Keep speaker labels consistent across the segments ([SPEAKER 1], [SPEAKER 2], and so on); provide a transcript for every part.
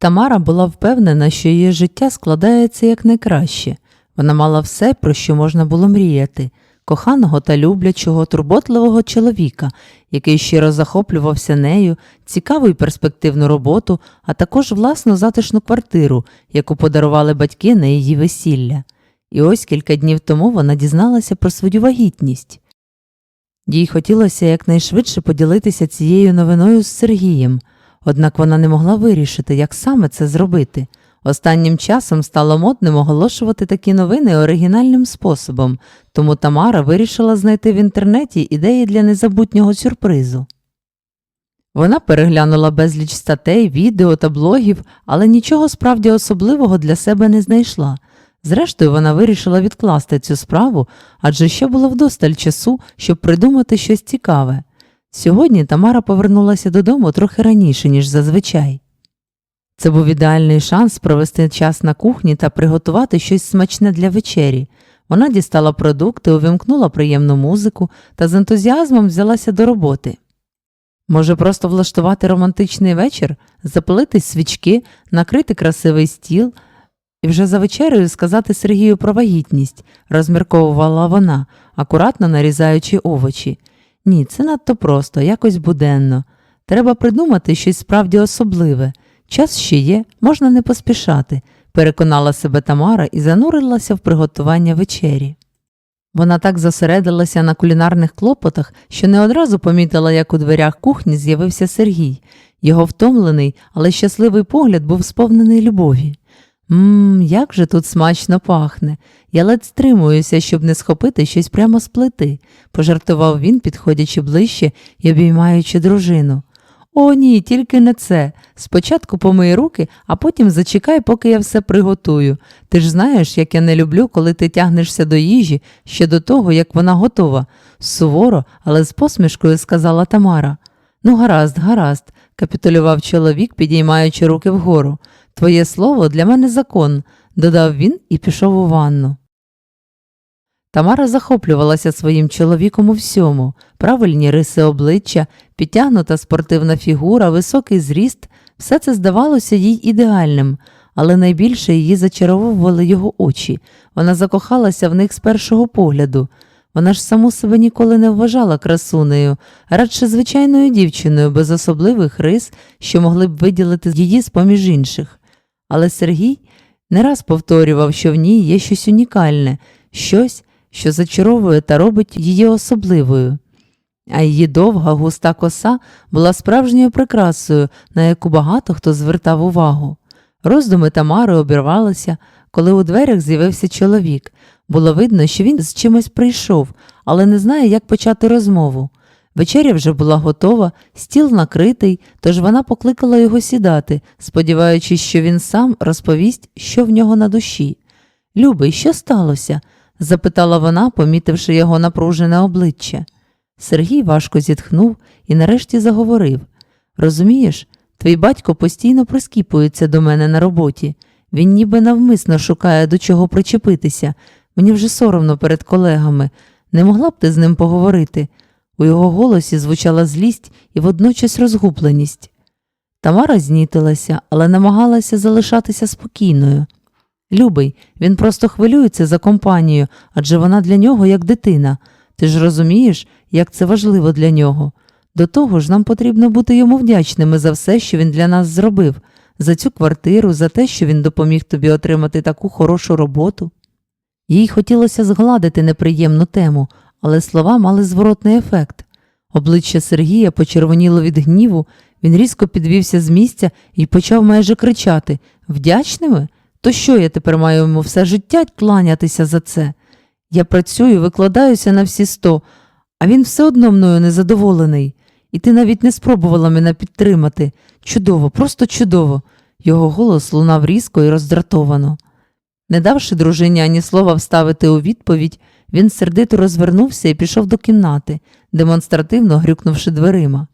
[SPEAKER 1] Тамара була впевнена, що її життя складається якнайкраще. Вона мала все, про що можна було мріяти коханого та люблячого, турботливого чоловіка, який щиро захоплювався нею, цікаву і перспективну роботу, а також власну затишну квартиру, яку подарували батьки на її весілля. І ось кілька днів тому вона дізналася про свою вагітність. Їй хотілося якнайшвидше поділитися цією новиною з Сергієм, однак вона не могла вирішити, як саме це зробити. Останнім часом стало модним оголошувати такі новини оригінальним способом, тому Тамара вирішила знайти в інтернеті ідеї для незабутнього сюрпризу. Вона переглянула безліч статей, відео та блогів, але нічого справді особливого для себе не знайшла. Зрештою, вона вирішила відкласти цю справу, адже ще було вдосталь часу, щоб придумати щось цікаве. Сьогодні Тамара повернулася додому трохи раніше, ніж зазвичай. Це був ідеальний шанс провести час на кухні та приготувати щось смачне для вечері. Вона дістала продукти, увімкнула приємну музику та з ентузіазмом взялася до роботи. Може, просто влаштувати романтичний вечір, запалити свічки, накрити красивий стіл і вже за вечерею сказати Сергію про вагітність, розмірковувала вона, акуратно нарізаючи овочі. Ні, це надто просто, якось буденно. Треба придумати щось справді особливе. Час ще є, можна не поспішати, переконала себе Тамара і занурилася в приготування вечері. Вона так зосередилася на кулінарних клопотах, що не одразу помітила, як у дверях кухні з'явився Сергій. Його втомлений, але щасливий погляд був сповнений любові. Мм, як же тут смачно пахне. Я ледь стримуюся, щоб не схопити щось прямо з плити, пожартував він, підходячи ближче і обіймаючи дружину. О, ні, тільки не це. Спочатку помий руки, а потім зачекай, поки я все приготую. Ти ж знаєш, як я не люблю, коли ти тягнешся до їжі ще до того, як вона готова. Суворо, але з посмішкою сказала Тамара. Ну, гаразд, гаразд, капітулював чоловік, підіймаючи руки вгору. Твоє слово для мене закон, додав він і пішов у ванну. Тамара захоплювалася своїм чоловіком у всьому правильні риси обличчя, підтягнута спортивна фігура, високий зріст, все це здавалося їй ідеальним, але найбільше її зачаровували його очі. Вона закохалася в них з першого погляду. Вона ж саму себе ніколи не вважала красунею, радше звичайною дівчиною без особливих рис, що могли б виділити її з поміж інших. Але Сергій не раз повторював, що в ній є щось унікальне, щось, що зачаровує та робить її особливою. А її довга густа коса була справжньою прикрасою, на яку багато хто звертав увагу. Роздуми Тамари обірвалися, коли у дверях з'явився чоловік. Було видно, що він з чимось прийшов, але не знає, як почати розмову. Вечеря вже була готова, стіл накритий, тож вона покликала його сідати, сподіваючись, що він сам розповість, що в нього на душі. Любий, що сталося? запитала вона, помітивши його напружене обличчя. Сергій важко зітхнув і нарешті заговорив Розумієш, твій батько постійно прискіпується до мене на роботі. Він ніби навмисно шукає до чого причепитися. Мені вже соромно перед колегами. Не могла б ти з ним поговорити? У його голосі звучала злість і водночас розгубленість. Тамара знітилася, але намагалася залишатися спокійною. Любий, він просто хвилюється за компанію, адже вона для нього як дитина. Ти ж розумієш, як це важливо для нього. До того ж, нам потрібно бути йому вдячними за все, що він для нас зробив, за цю квартиру, за те, що він допоміг тобі отримати таку хорошу роботу. Їй хотілося згладити неприємну тему, але слова мали зворотний ефект. Обличчя Сергія почервоніло від гніву, він різко підвівся з місця і почав майже кричати Вдячними? То що я тепер маю йому все життя кланятися за це? Я працюю, викладаюся на всі сто, а він все одно мною незадоволений. І ти навіть не спробувала мене підтримати. Чудово, просто чудово. Його голос лунав різко і роздратовано. Не давши дружині ані слова вставити у відповідь, він сердито розвернувся і пішов до кімнати, демонстративно грюкнувши дверима.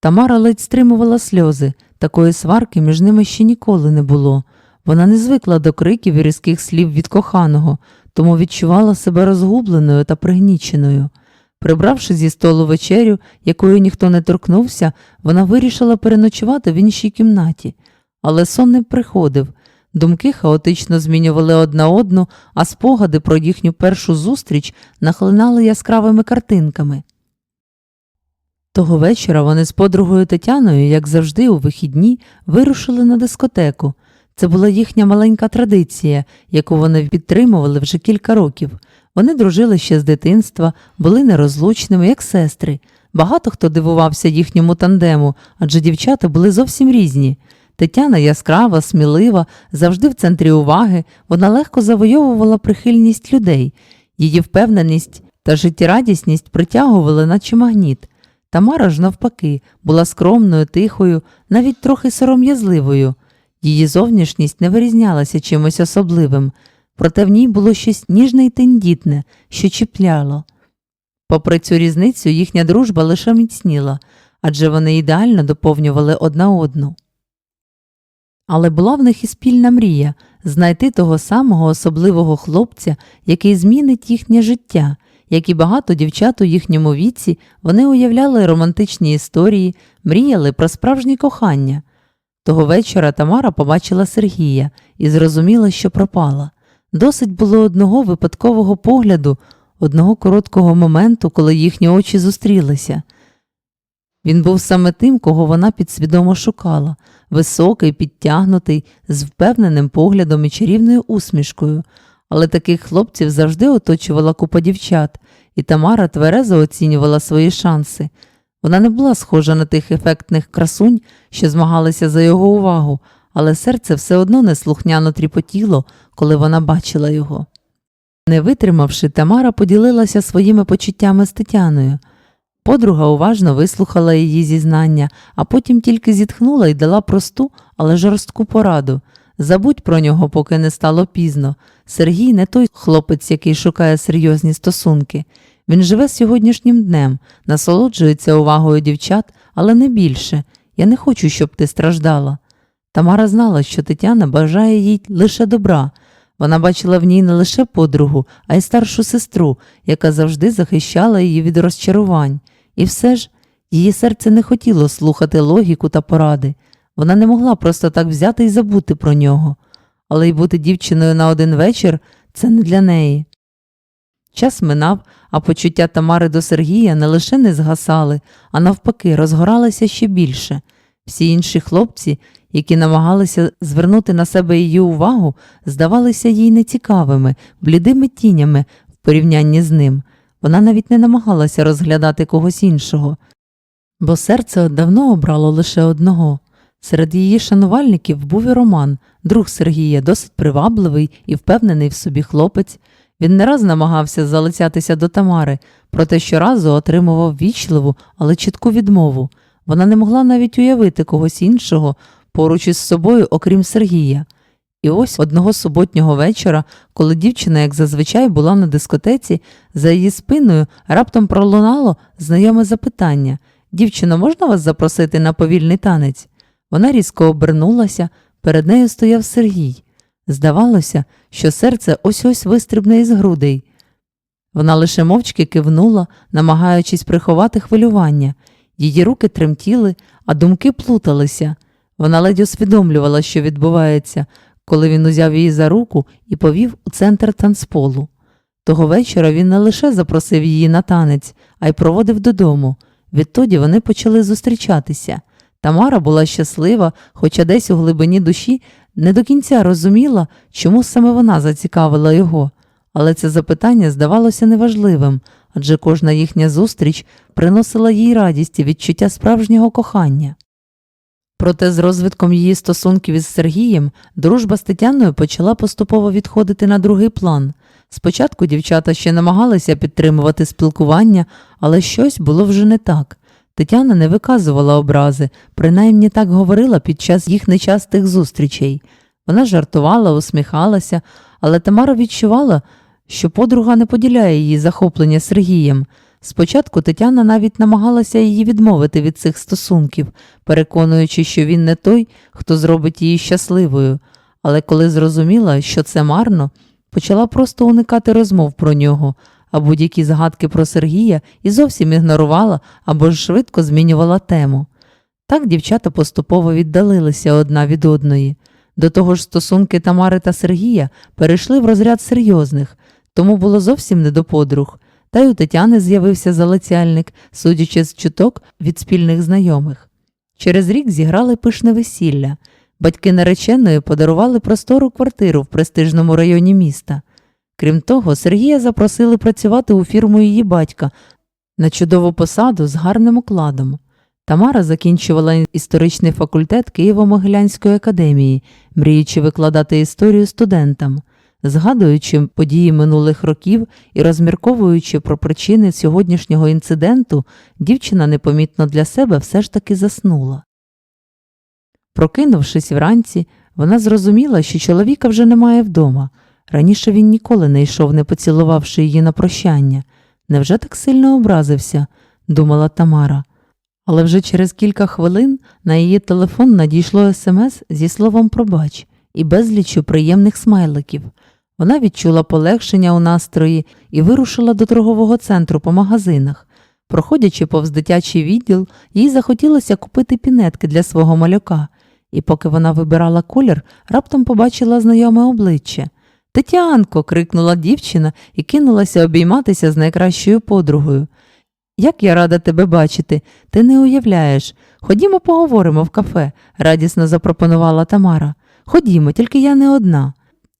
[SPEAKER 1] Тамара ледь стримувала сльози, такої сварки між ними ще ніколи не було. Вона не звикла до криків і різких слів від коханого, тому відчувала себе розгубленою та пригніченою. Прибравши зі столу вечерю, якою ніхто не торкнувся, вона вирішила переночувати в іншій кімнаті. Але сон не приходив. Думки хаотично змінювали одна одну, а спогади про їхню першу зустріч нахлинали яскравими картинками. Того вечора вони з подругою Тетяною, як завжди, у вихідні, вирушили на дискотеку. Це була їхня маленька традиція, яку вони підтримували вже кілька років. Вони дружили ще з дитинства, були нерозлучними, як сестри. Багато хто дивувався їхньому тандему, адже дівчата були зовсім різні. Тетяна яскрава, смілива, завжди в центрі уваги, вона легко завойовувала прихильність людей. Її впевненість та життєрадісність притягували, наче магніт. Тамара ж, навпаки, була скромною, тихою, навіть трохи сором'язливою. Її зовнішність не вирізнялася чимось особливим, проте в ній було щось ніжне й тендітне, що чіпляло. Попри цю різницю, їхня дружба лише міцніла, адже вони ідеально доповнювали одна одну. Але була в них і спільна мрія знайти того самого особливого хлопця, який змінить їхнє життя. Як і багато дівчат у їхньому віці, вони уявляли романтичні історії, мріяли про справжнє кохання. Того вечора Тамара побачила Сергія і зрозуміла, що пропала. Досить було одного випадкового погляду, одного короткого моменту, коли їхні очі зустрілися. Він був саме тим, кого вона підсвідомо шукала високий, підтягнутий, з впевненим поглядом і чарівною усмішкою. Але таких хлопців завжди оточувала купа дівчат, і Тамара тверезо оцінювала свої шанси. Вона не була схожа на тих ефектних красунь, що змагалися за його увагу, але серце все одно неслухняно тріпотіло, коли вона бачила його. Не витримавши, Тамара поділилася своїми почуттями з Тетяною. Подруга уважно вислухала її зізнання, а потім тільки зітхнула і дала просту, але жорстку пораду. Забудь про нього, поки не стало пізно. Сергій не той хлопець, який шукає серйозні стосунки. Він живе сьогоднішнім днем, насолоджується увагою дівчат, але не більше. Я не хочу, щоб ти страждала. Тамара знала, що Тетяна бажає їй лише добра. Вона бачила в ній не лише подругу, а й старшу сестру, яка завжди захищала її від розчарувань. І все ж її серце не хотіло слухати логіку та поради. Вона не могла просто так взяти і забути про нього, але й бути дівчиною на один вечір це не для неї. Час минав, а почуття Тамари до Сергія не лише не згасали, а навпаки, розгоралися ще більше. Всі інші хлопці, які намагалися звернути на себе її увагу, здавалися їй нецікавими, блідими тінями в порівнянні з ним. Вона навіть не намагалася розглядати когось іншого, бо серце давно обрало лише одного. Серед її шанувальників був і Роман, друг Сергія, досить привабливий і впевнений в собі хлопець. Він не раз намагався залицятися до Тамари, проте щоразу отримував вічливу, але чітку відмову. Вона не могла навіть уявити когось іншого поруч із собою, окрім Сергія. І ось одного суботнього вечора, коли дівчина, як зазвичай, була на дискотеці, за її спиною раптом пролунало знайоме запитання Дівчино, можна вас запросити на повільний танець? Вона різко обернулася, перед нею стояв Сергій. Здавалося, що серце ось ось вистрибне із грудей. Вона лише мовчки кивнула, намагаючись приховати хвилювання. Її руки тремтіли, а думки плуталися. Вона ледь усвідомлювала, що відбувається, коли він узяв її за руку і повів у центр танцполу. Того вечора він не лише запросив її на танець, а й проводив додому. Відтоді вони почали зустрічатися. Тамара була щаслива, хоча десь у глибині душі не до кінця розуміла, чому саме вона зацікавила його, але це запитання здавалося неважливим, адже кожна їхня зустріч приносила їй радість і відчуття справжнього кохання. Проте з розвитком її стосунків із Сергієм дружба з Тетяною почала поступово відходити на другий план. Спочатку дівчата ще намагалися підтримувати спілкування, але щось було вже не так. Тетяна не виказувала образи, принаймні так говорила під час їх нечастих зустрічей. Вона жартувала, усміхалася, але Тамара відчувала, що подруга не поділяє її захоплення Сергієм. Спочатку Тетяна навіть намагалася її відмовити від цих стосунків, переконуючи, що він не той, хто зробить її щасливою, але коли зрозуміла, що це марно, почала просто уникати розмов про нього, а будь-які згадки про Сергія і зовсім ігнорувала або ж швидко змінювала тему. Так дівчата поступово віддалилися одна від одної. До того ж, стосунки Тамари та Сергія перейшли в розряд серйозних, тому було зовсім не до подруг. Та й у Тетяни з'явився залицяльник, судячи з чуток від спільних знайомих. Через рік зіграли пишне весілля. Батьки нареченої подарували простору квартиру в престижному районі міста. Крім того, Сергія запросили працювати у фірму її батька на чудову посаду з гарним окладом. Тамара закінчувала історичний факультет Києво-Могилянської академії, мріючи викладати історію студентам. Згадуючи події минулих років і розмірковуючи про причини сьогоднішнього інциденту, дівчина непомітно для себе все ж таки заснула. Прокинувшись вранці, вона зрозуміла, що чоловіка вже немає вдома. Раніше він ніколи не йшов, не поцілувавши її на прощання. Невже так сильно образився? думала Тамара. Але вже через кілька хвилин на її телефон надійшло смс зі словом пробач і безліччю приємних смайликів. Вона відчула полегшення у настрої і вирушила до торгового центру по магазинах. Проходячи повз дитячий відділ, їй захотілося купити пінетки для свого малюка, і поки вона вибирала колір, раптом побачила знайоме обличчя. Тетянко. крикнула дівчина і кинулася обійматися з найкращою подругою. Як я рада тебе бачити, ти не уявляєш. Ходімо поговоримо в кафе, радісно запропонувала Тамара. Ходімо, тільки я не одна.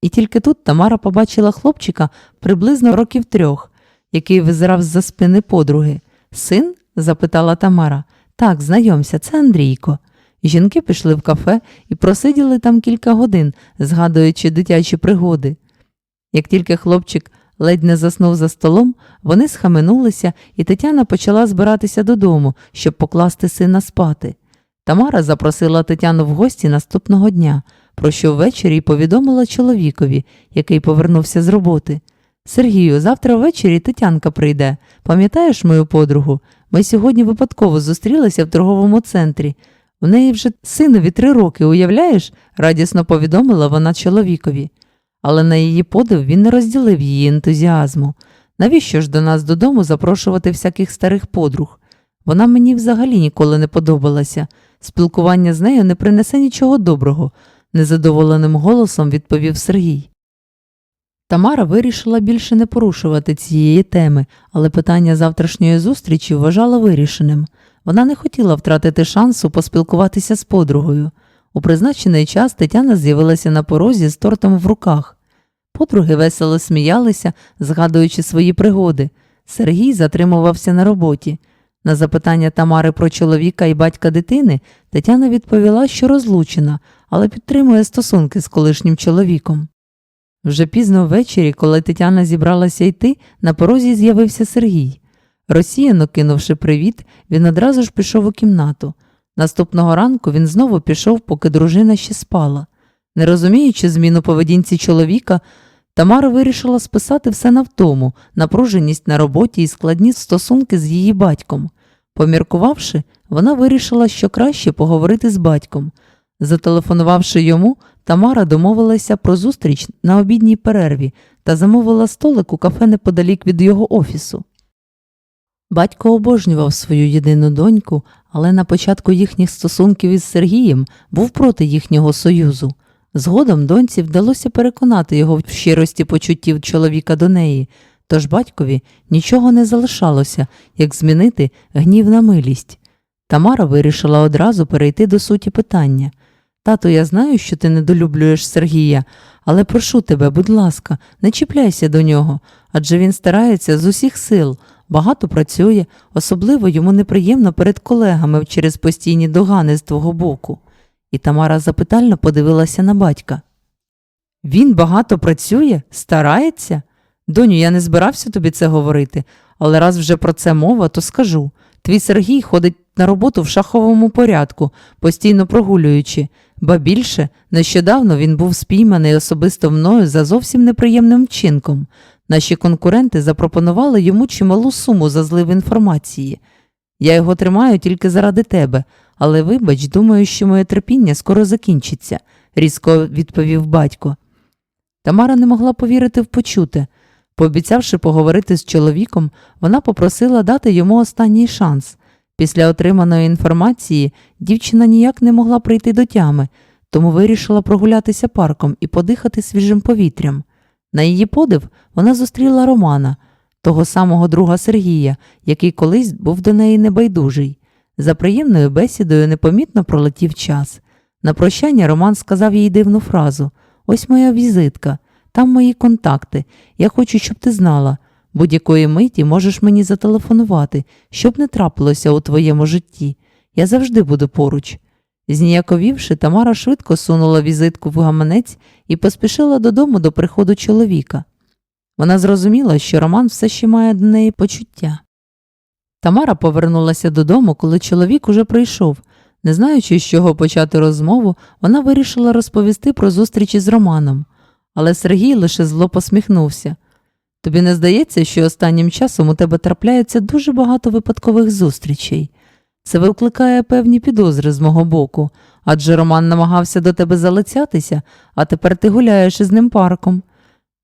[SPEAKER 1] І тільки тут Тамара побачила хлопчика приблизно років трьох, який визирав з-за спини подруги. Син? запитала Тамара. Так, знайомся, це Андрійко. Жінки пішли в кафе і просиділи там кілька годин, згадуючи дитячі пригоди. Як тільки хлопчик ледь не заснув за столом, вони схаменулися, і Тетяна почала збиратися додому, щоб покласти сина спати. Тамара запросила Тетяну в гості наступного дня, про що ввечері повідомила чоловікові, який повернувся з роботи. Сергію, завтра ввечері Тетянка прийде. Пам'ятаєш мою подругу? Ми сьогодні випадково зустрілися в торговому центрі. У неї вже синові три роки, уявляєш? радісно повідомила вона чоловікові. Але на її подив він не розділив її ентузіазму. Навіщо ж до нас додому запрошувати всяких старих подруг? Вона мені взагалі ніколи не подобалася. Спілкування з нею не принесе нічого доброго, незадоволеним голосом відповів Сергій. Тамара вирішила більше не порушувати цієї теми, але питання завтрашньої зустрічі вважала вирішеним. Вона не хотіла втратити шансу поспілкуватися з подругою. У призначений час Тетяна з'явилася на порозі з тортом в руках. Подруги весело сміялися, згадуючи свої пригоди. Сергій затримувався на роботі. На запитання Тамари про чоловіка і батька дитини Тетяна відповіла, що розлучена, але підтримує стосунки з колишнім чоловіком. Вже пізно ввечері, коли Тетяна зібралася йти, на порозі з'явився Сергій. Росіяно кинувши привіт, він одразу ж пішов у кімнату. Наступного ранку він знову пішов, поки дружина ще спала. Не розуміючи зміну поведінці чоловіка, Тамара вирішила списати все на втому, напруженість на роботі і складні стосунки з її батьком. Поміркувавши, вона вирішила, що краще поговорити з батьком. Зателефонувавши йому, Тамара домовилася про зустріч на обідній перерві та замовила столик у кафе неподалік від його офісу. Батько обожнював свою єдину доньку, але на початку їхніх стосунків із Сергієм був проти їхнього союзу. Згодом доньці вдалося переконати його в щирості почуттів чоловіка до неї, тож батькові нічого не залишалося, як змінити гнів на милість. Тамара вирішила одразу перейти до суті питання. Тато, я знаю, що ти недолюблюєш Сергія, але прошу тебе, будь ласка, не чіпляйся до нього, адже він старається з усіх сил, багато працює, особливо йому неприємно перед колегами через постійні догани з твого боку. І Тамара запитально подивилася на батька. Він багато працює, старається? Доню, я не збирався тобі це говорити, але раз вже про це мова, то скажу. Твій Сергій ходить на роботу в шаховому порядку, постійно прогулюючи, ба більше, нещодавно він був спійманий особисто мною за зовсім неприємним вчинком. Наші конкуренти запропонували йому чималу суму за злив інформації. Я його тримаю тільки заради тебе, але вибач, думаю, що моє терпіння скоро закінчиться, різко відповів батько. Тамара не могла повірити в почуте. Пообіцявши поговорити з чоловіком, вона попросила дати йому останній шанс. Після отриманої інформації дівчина ніяк не могла прийти до тями, тому вирішила прогулятися парком і подихати свіжим повітрям. На її подив вона зустріла Романа, того самого друга Сергія, який колись був до неї небайдужий. За приємною бесідою непомітно пролетів час. На прощання Роман сказав їй дивну фразу: Ось моя візитка, там мої контакти. Я хочу, щоб ти знала. Будь-якої миті можеш мені зателефонувати, щоб не трапилося у твоєму житті. Я завжди буду поруч. Зніяковівши, Тамара швидко сунула візитку в гаманець і поспішила додому до приходу чоловіка. Вона зрозуміла, що Роман все ще має до неї почуття. Тамара повернулася додому, коли чоловік уже прийшов. Не знаючи, з чого почати розмову, вона вирішила розповісти про зустрічі з Романом. Але Сергій лише зло посміхнувся. Тобі не здається, що останнім часом у тебе трапляється дуже багато випадкових зустрічей. Це викликає певні підозри з мого боку, адже Роман намагався до тебе залицятися, а тепер ти гуляєш із ним парком.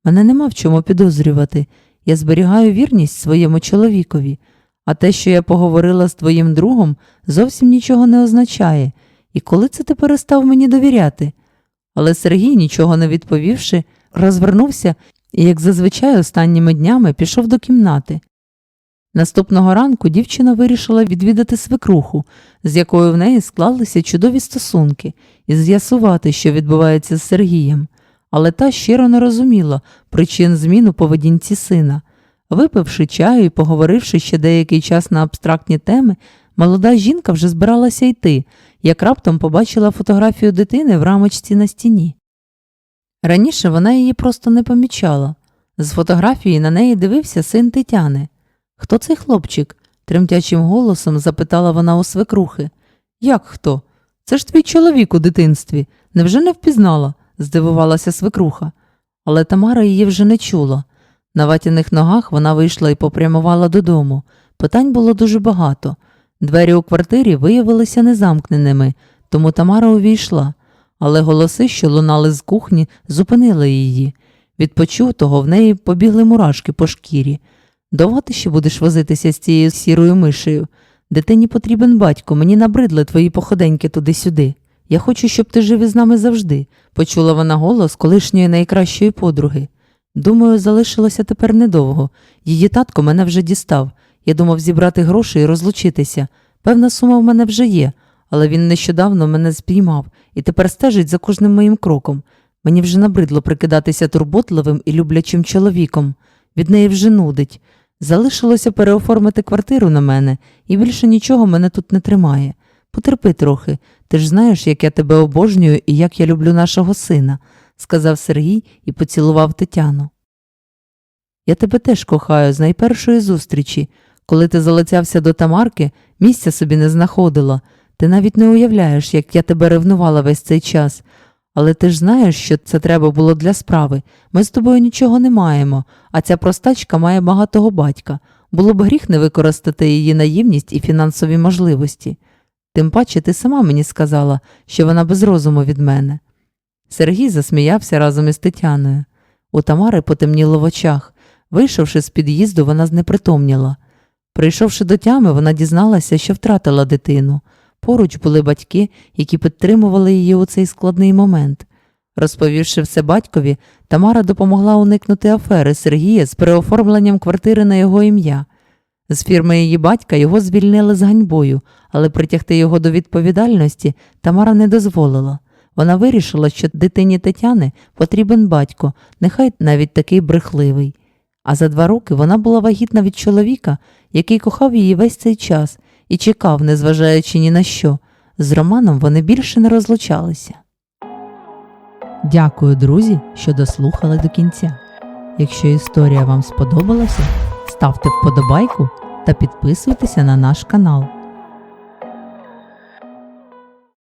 [SPEAKER 1] Мене нема в чому підозрювати. Я зберігаю вірність своєму чоловікові, а те, що я поговорила з твоїм другом, зовсім нічого не означає. І коли це ти перестав мені довіряти? Але Сергій, нічого не відповівши, розвернувся і, як зазвичай, останніми днями пішов до кімнати. Наступного ранку дівчина вирішила відвідати свекруху, з якою в неї склалися чудові стосунки, і з'ясувати, що відбувається з Сергієм, але та щиро не розуміла причин змін у поведінці сина. Випивши чаю і поговоривши ще деякий час на абстрактні теми, молода жінка вже збиралася йти, як раптом побачила фотографію дитини в рамочці на стіні. Раніше вона її просто не помічала. З фотографії на неї дивився син Тетяни. Хто цей хлопчик? тремтячим голосом запитала вона у свекрухи. Як хто? Це ж твій чоловік у дитинстві. Невже не впізнала? здивувалася свекруха. Але Тамара її вже не чула. На ватяних ногах вона вийшла і попрямувала додому. Питань було дуже багато. Двері у квартирі виявилися незамкненими, тому Тамара увійшла, але голоси, що лунали з кухні, зупинили її. Від почутого в неї побігли мурашки по шкірі. Довго ти ще будеш возитися з цією сірою мишею? Дитині потрібен батько, мені набридли твої походеньки туди-сюди. Я хочу, щоб ти жив із нами завжди, почула вона голос колишньої найкращої подруги. Думаю, залишилося тепер недовго. Її татко мене вже дістав. Я думав зібрати гроші і розлучитися. Певна сума в мене вже є, але він нещодавно мене спіймав і тепер стежить за кожним моїм кроком. Мені вже набридло прикидатися турботливим і люблячим чоловіком. Від неї вже нудить. Залишилося переоформити квартиру на мене, і більше нічого мене тут не тримає. Потерпи трохи, ти ж знаєш, як я тебе обожнюю і як я люблю нашого сина, сказав Сергій і поцілував Тетяну. Я тебе теж кохаю з найпершої зустрічі. Коли ти залицявся до Тамарки, місця собі не знаходила. Ти навіть не уявляєш, як я тебе ревнувала весь цей час. Але ти ж знаєш, що це треба було для справи. Ми з тобою нічого не маємо, а ця простачка має багатого батька. Було б гріх не використати її наївність і фінансові можливості. Тим паче ти сама мені сказала, що вона без розуму від мене. Сергій засміявся разом із Тетяною. У Тамари потемніло в очах. Вийшовши з під'їзду, вона знепритомніла. Прийшовши до тями, вона дізналася, що втратила дитину. Поруч були батьки, які підтримували її у цей складний момент. Розповівши все батькові, Тамара допомогла уникнути афери Сергія з переоформленням квартири на його ім'я. З фірми її батька його звільнили з ганьбою, але притягти його до відповідальності Тамара не дозволила. Вона вирішила, що дитині Тетяни потрібен батько, нехай навіть такий брехливий. А за два роки вона була вагітна від чоловіка, який кохав її весь цей час і чекав, незважаючи ні на що. З Романом вони більше не розлучалися. Дякую, друзі, що дослухали до кінця. Якщо історія вам сподобалася, ставте вподобайку та підписуйтеся на наш канал.